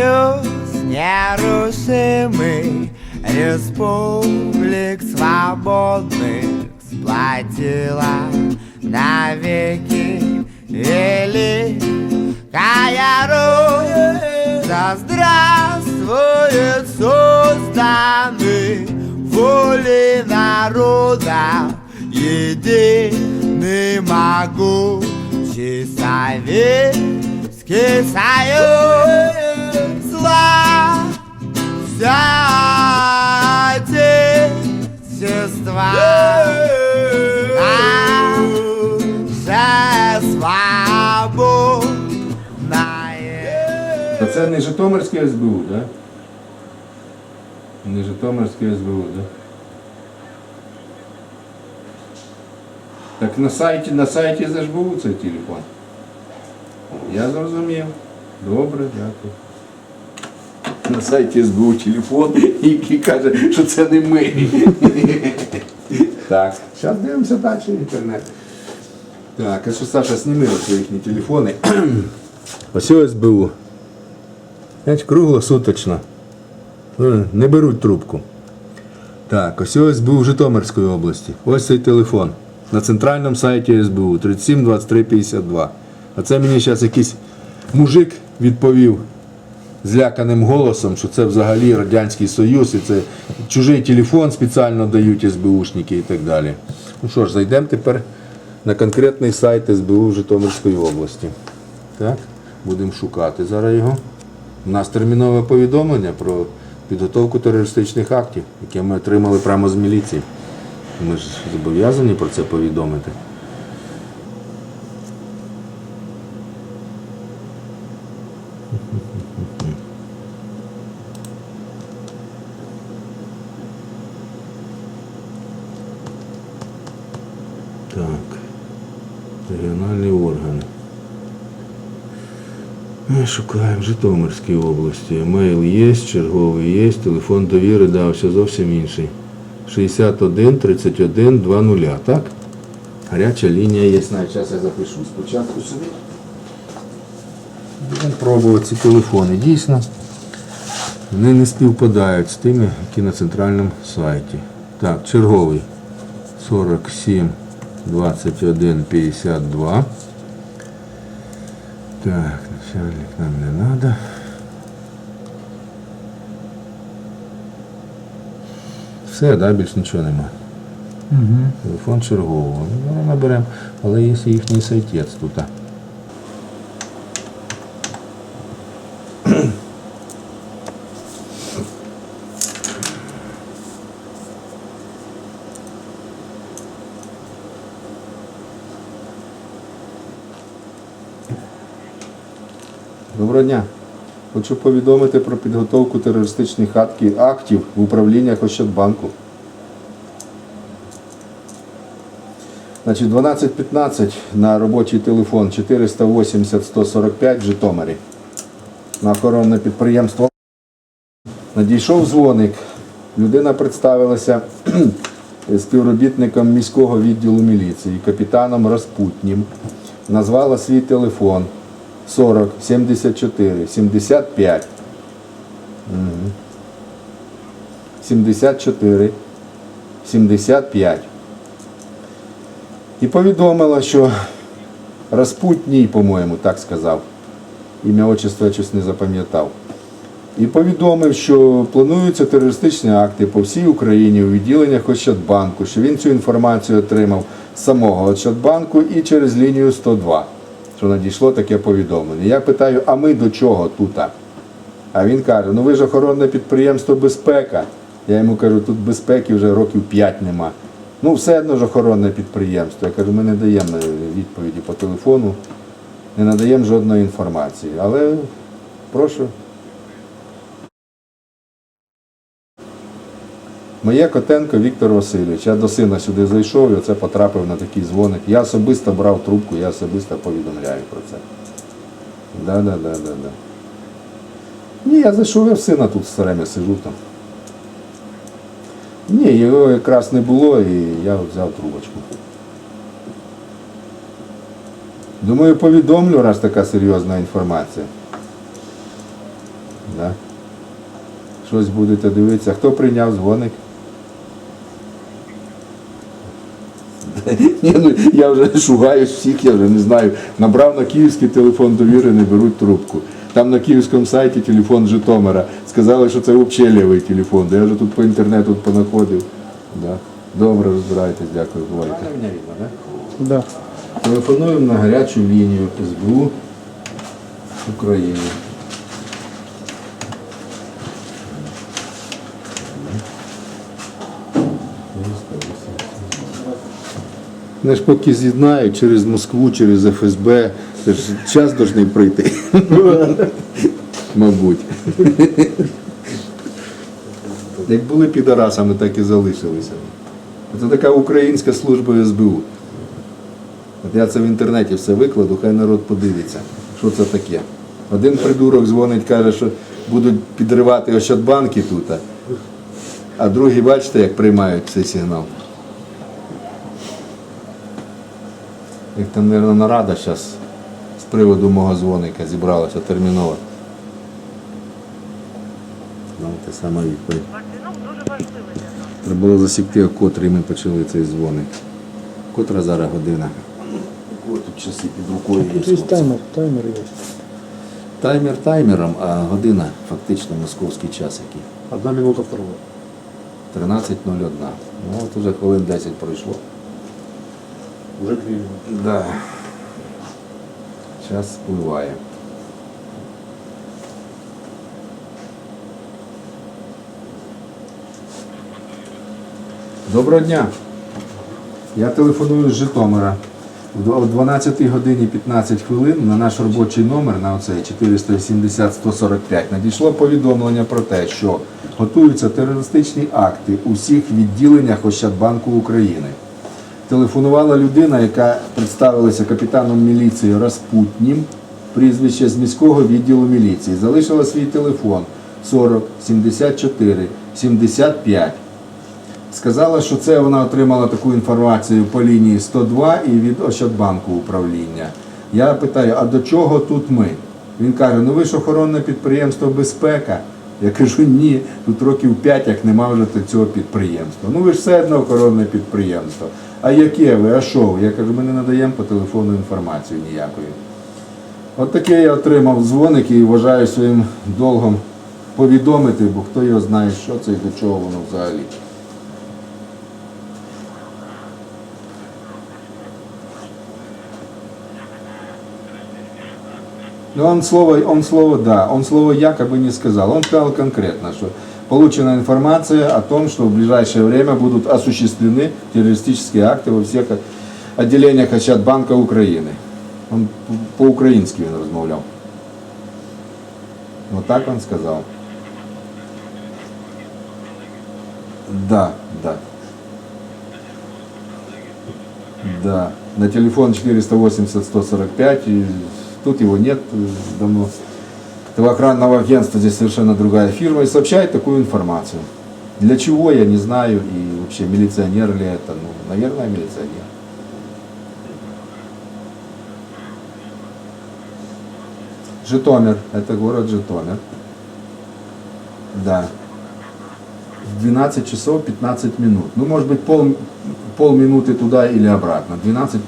Союз нерушимый Республик свободных Сплотила навеки. Великая Русь Да здравствует созданный Воли народа. Единый могучий Советский Союз не Житомирське СБУ, так? Да? Не Житомирське СБУ, так? Да? Так на сайті, на сайті ЗЖБУ цей телефон. Я зрозумів. Добре, дякую. На сайті СБУ телефон, який каже, що це не ми. Так, зараз дивимося далі інтернет. Так, а що Саша зніми оці їхні телефони. Ось СБУ. Знаєш, круглосуточно. Ну, Не беруть трубку. Так, ось СБУ Житомирської області. Ось цей телефон. На центральному сайті СБУ 37 23 52. А це мені зараз якийсь мужик відповів зляканим голосом, що це взагалі Радянський Союз і це чужий телефон спеціально дають СБУшники і так далі. Ну що ж, зайдемо тепер на конкретний сайт СБУ Житомирської області. Так, будемо шукати зараз його. У нас термінове повідомлення про підготовку терористичних актів, яке ми отримали прямо з міліції. Ми ж зобов'язані про це повідомити. Так. Регіональні органи. Ми шукаємо в Житомирській області. Мейл є, черговий є, телефон довіри дався зовсім інший. 61 31 20, так? Гаряча лінія є. Зараз я запишу спочатку собі. Будемо пробувати ці телефони. Дійсно, вони не співпадають з тими, які на центральному сайті. Так, черговий 47 21 52. Так, начальник нам не надо. Все, да, більш нічого нема. Угу. Телефон чергового. Ну, наберемо, але є їхній сайтець тут. Доброго дня. Хочу повідомити про підготовку терористичних актів, в управліннях Ощадбанку. Значить, 12.15 на робочий телефон 480 145 в Житомирі. На охоронне підприємство. Надійшов дзвоник. Людина представилася співробітником міського відділу міліції, капітаном Розпутнім. Назвала свій телефон 40 74 75. Мгм. 74 75. І повідомила, що Распутній, по-моєму, так сказав. Ім'я отчество я щось не запам'ятав. І повідомив, що плануються терористичні акти по всій Україні у відділеннях Ощадбанку, що він цю інформацію отримав з самого Ощадбанку і через лінію 102, що надійшло таке повідомлення. Я питаю, а ми до чого тут? А він каже, ну ви ж охоронне підприємство безпека. Я йому кажу, тут безпеки вже років 5 нема. Ну, все одно ж охоронне підприємство. Я кажу, ми не даємо відповіді по телефону, не надаємо жодної інформації. Але прошу. Моє Котенко Віктор Васильович. Я до сина сюди зайшов і оце потрапив на такий дзвоник. Я особисто брав трубку, я особисто повідомляю про це. Да, да, да, да, да. Ні, я зайшов, я в сина тут все время сижу там. Ні, його якраз не було і я взяв трубочку. Думаю, повідомлю, раз така серйозна інформація. Да. Щось будете дивитися. Хто прийняв дзвоник? Ні, ну я вже шугаюсь всіх, я вже не знаю. Набрав на київський телефон довіри, не беруть трубку. Там на київському сайті телефон Житомира. Сказали, що це взагалі лівий телефон. Я вже тут по інтернету понаходив. Да. Добре, розбирайтесь, дякую, бувайте. Да. Телефонуємо на гарячу лінію СБУ України. Вони ж поки з'єднають через Москву, через ФСБ, це ж час повинен пройти. Мабуть. Як були підарасами, так і залишилися. Це така українська служба СБУ. От я це в інтернеті все викладу, хай народ подивиться, що це таке. Один придурок дзвонить, каже, що будуть підривати Ощадбанки тут, а другий, бачите, як приймають цей сигнал. Як там, мабуть, нарада зараз з приводу мого дзвоника зібралася терміново. Ну, те саме відповідь. Треба було засікти, о котрій ми почали цей дзвоник. Котра зараз година? Тут часи під рукою Тут є. таймер, таймер есть. Таймер таймером, а година фактично московський час який. Одна минута второго. 13.01. Ну от уже хвилин 10 пройшло. Уже минуты. Да. Час спливає. Доброго дня. Я телефоную з Житомира. О 12 годині 15 хвилин на наш робочий номер на оцей 470 145 надійшло повідомлення про те, що готуються терористичні акти у всіх відділеннях Ощадбанку України. Телефонувала людина, яка представилася капітаном міліції Распутнім, прізвище з міського відділу міліції. Залишила свій телефон 40 74 75. Сказала, що це вона отримала таку інформацію по лінії 102 і від Ощадбанку управління. Я питаю, а до чого тут ми? Він каже, ну ви ж охоронне підприємство Безпека. Я кажу, ні, тут років 5, як нема вже цього підприємства. Ну ви ж все одно охоронне підприємство. А яке ви? А що ви? Я кажу, ми не надаємо по телефону інформацію ніякої. От таке я отримав дзвоник і вважаю своїм долгом повідомити, бо хто його знає, що це і до чого воно взагалі. Ну, он слово, он слово, да, он слово якобы не сказал. Он сказал конкретно, что получена информация о том, что в ближайшее время будут осуществлены террористические акты во всех отделениях Ощадбанка України. Он по-українськи він розмовляв. Вот так он сказал. Да, да. Да. На телефон 480-145. И тут его нет э, давно. Этого агентства здесь совершенно другая фирма и сообщает такую информацию. Для чего, я не знаю. И вообще, милиционер ли это? Ну, наверное, милиционер. Житомир. Это город Житомир. Да. В 12 часов 15 минут. Ну, может быть, пол, полминуты туда или обратно. 12-15.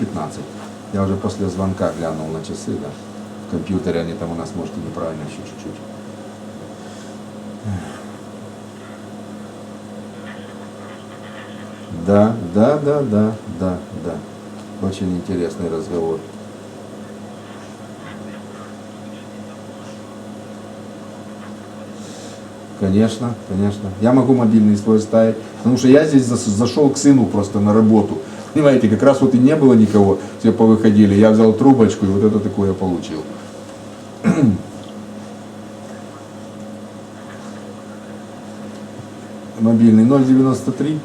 Я уже после звонка глянул на часы, да. Компьютере они там у нас, может, и неправильно еще чуть-чуть. Да, да, да, да, да, да. Очень интересный разговор. Конечно, конечно. Я могу мобильный свой ставить, потому что я здесь зашел к сыну просто на работу. Понимаете, как раз вот и не было никого, все повыходили. Я взял трубочку и вот это такое получил. Мобильный 093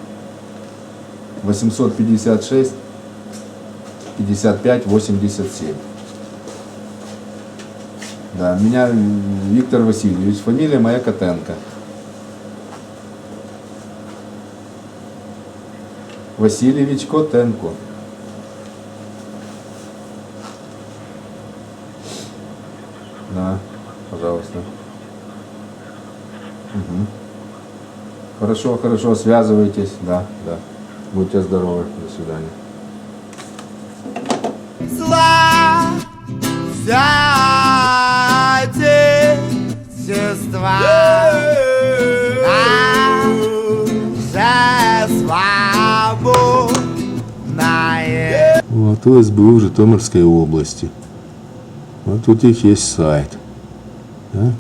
856 55 87. Да, меня Виктор Васильевич, фамилия моя Котенко. Васильевич Котенко. Да, пожалуйста. Хорошо, хорошо, связывайтесь, да, да. Будьте здоровы, до свидания. отечества. Наше свободное. Вот УСБУ в Житомирской области. Вот тут их есть сайт. Так.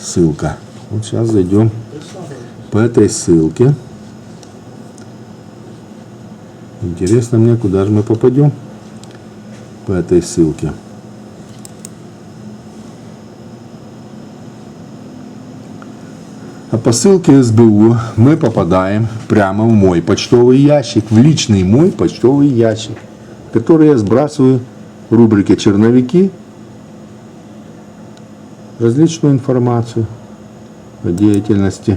Ссылка. Вот сейчас зайдем по этой ссылке. Интересно мне, куда же мы попадем по этой ссылке. А по ссылке СБУ мы попадаем прямо в мой почтовый ящик, в личный мой почтовый ящик, который я сбрасываю в рубрике «Черновики» различную информацию о деятельности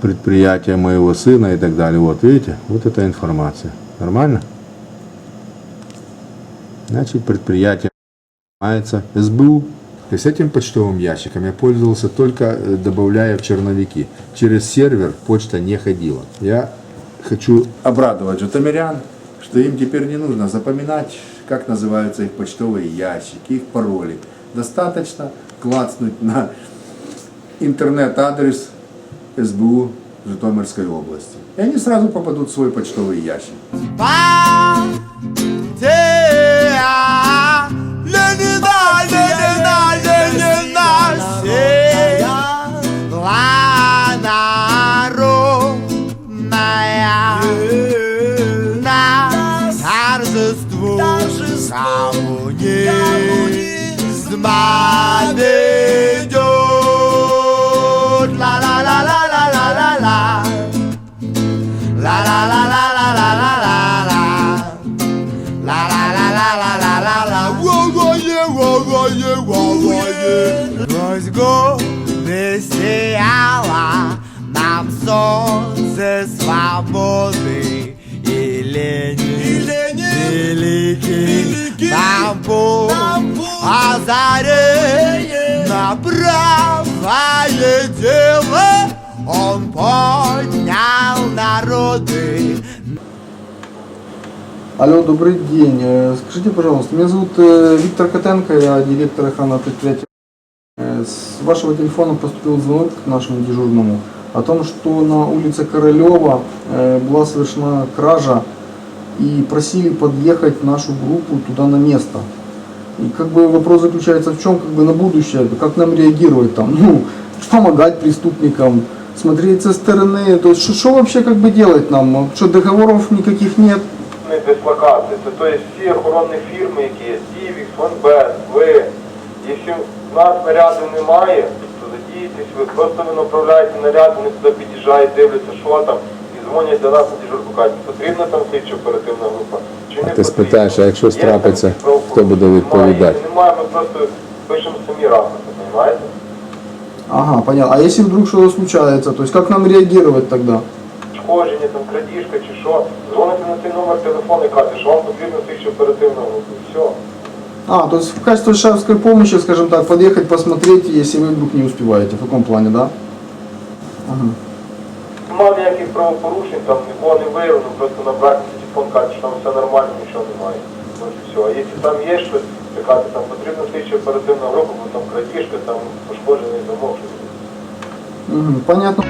предприятия моего сына и так далее. Вот видите, вот эта информация. Нормально? Значит, предприятие занимается СБУ. И с этим почтовым ящиком я пользовался только э, добавляя в черновики. Через сервер почта не ходила. Я хочу обрадовать житомирян, что им теперь не нужно запоминать, как называются их почтовые ящики, их пароли. Достаточно клацнуть на интернет-адрес СБУ Житомирской области. И они сразу попадут в свой почтовый ящик. великий нам путь озарит на правое дело Он поднял народы Алло, добрый день. Э, Скажите, пожалуйста, меня зовут э, Виктор Котенко, я директор охранного предприятия. Э, С вашего телефона поступил звонок к нашему дежурному о том, что на улице Королева э, была совершена кража и просили подъехать нашу группу туда на место. И как бы вопрос заключается в чем, как бы на будущее, как нам реагировать там, ну, помогать преступникам, смотреть со стороны, то есть что- что вообще как бы делать нам, что договоров никаких нет, дислокації. Це то є всі охоронні фірми, які є Дівікс, Фонбет, ви. Якщо в нас наряду немає, то задійтесь ви. Просто ви направляєте наряд, вони туди під'їжджають, дивляться, що там, і Дзвонять до нас на дежурку, кажуть, потрібна там слідчо оперативна група. Чи не ти потрібна? спитаєш, а якщо Є там трапиться, якісь хто буде відповідати? Немає, якщо немає, ми просто пишемо самі рапорти, розумієте? Ага, понятно. А если вдруг что-то случается, то есть как нам реагировать тогда? Шкодження, там крадіжка чи що, дзвоните на цей номер телефону і кажете, що вам потрібна слідчо оперативна група. І все. А, то есть в качестве шефской помощи, скажем так, подъехать посмотреть, если вы вдруг не успеваете. В таком плане, да? Ага. Ніяких правопорушень, там нікого не виявлено, просто набрати телефон, кажуть, що там все нормально, нічого немає. І все. А якщо там є щось, кажуть, там потрібна слідча оперативна група, бо там крадіжка, там пошкоджений замок. Мгм, понятно.